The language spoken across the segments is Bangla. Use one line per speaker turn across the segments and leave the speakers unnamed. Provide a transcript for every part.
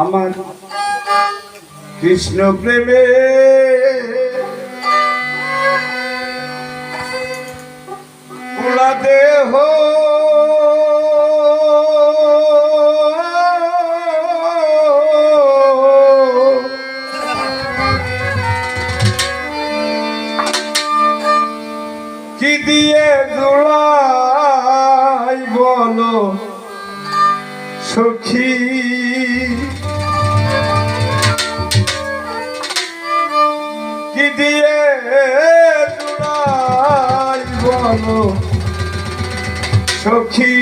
আমার কৃষ্ণ প্রেমে। পুরা দেহ। কি দিয়ে জোড়াই বলো সখী? সখী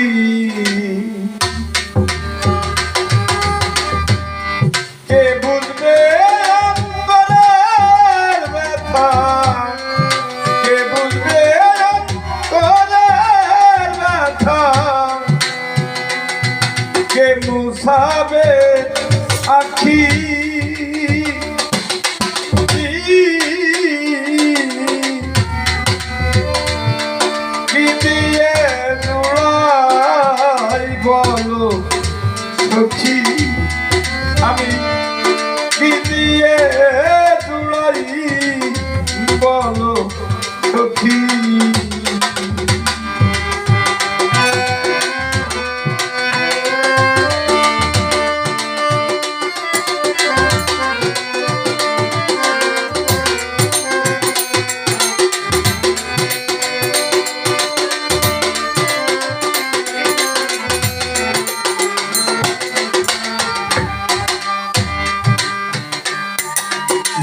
কে বুঝবে ব্যথা? কে বুঝবে ব্যথা? কে মুসাবে বলো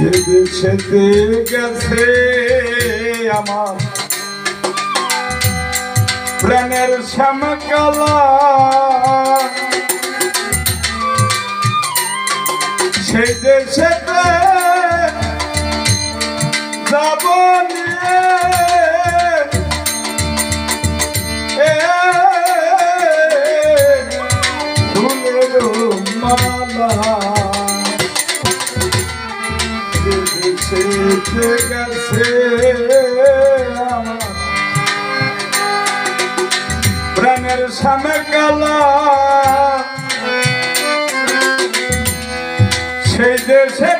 যে দেশেতে গেছে আমার। প্রাণের শ্যামকালা। সেই দেশেতে যাব মালা। সেতে গেছে প্রাণের সামনে কালা। সেই দেশেতে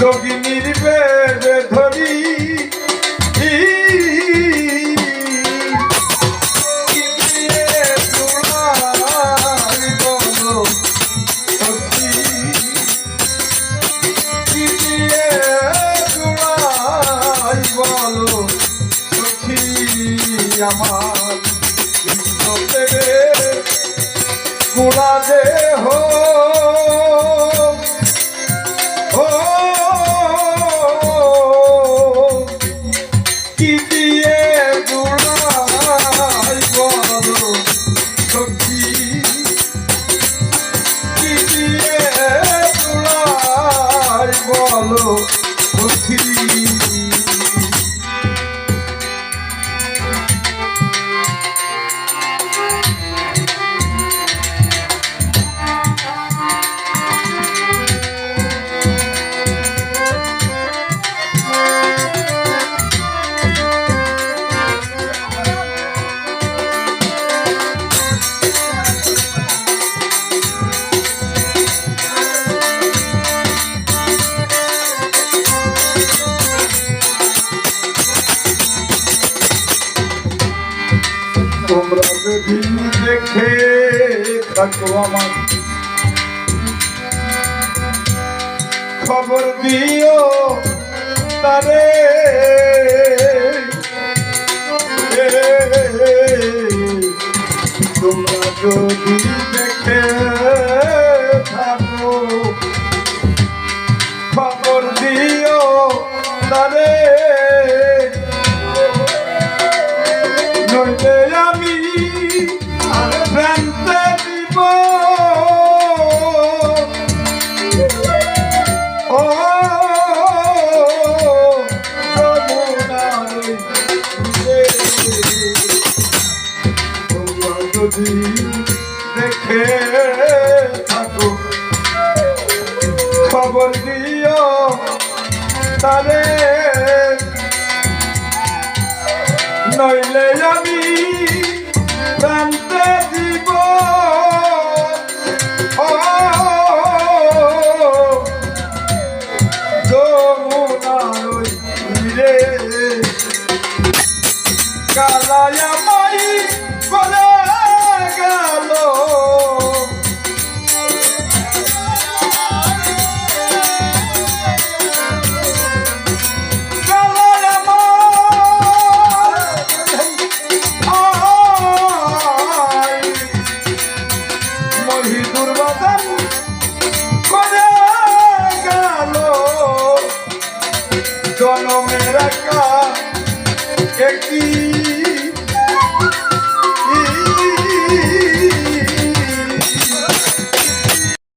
যোগিনীর বেড়ে ধরি আমার কুড়া দেহ দেখে থাকো আমার খবর দিও তারে। তোমরা যদি দেখে থাকো যদি দেখে থাকো খবর দিও তারে। নইলে আমি প্রান্তে দিব। baby.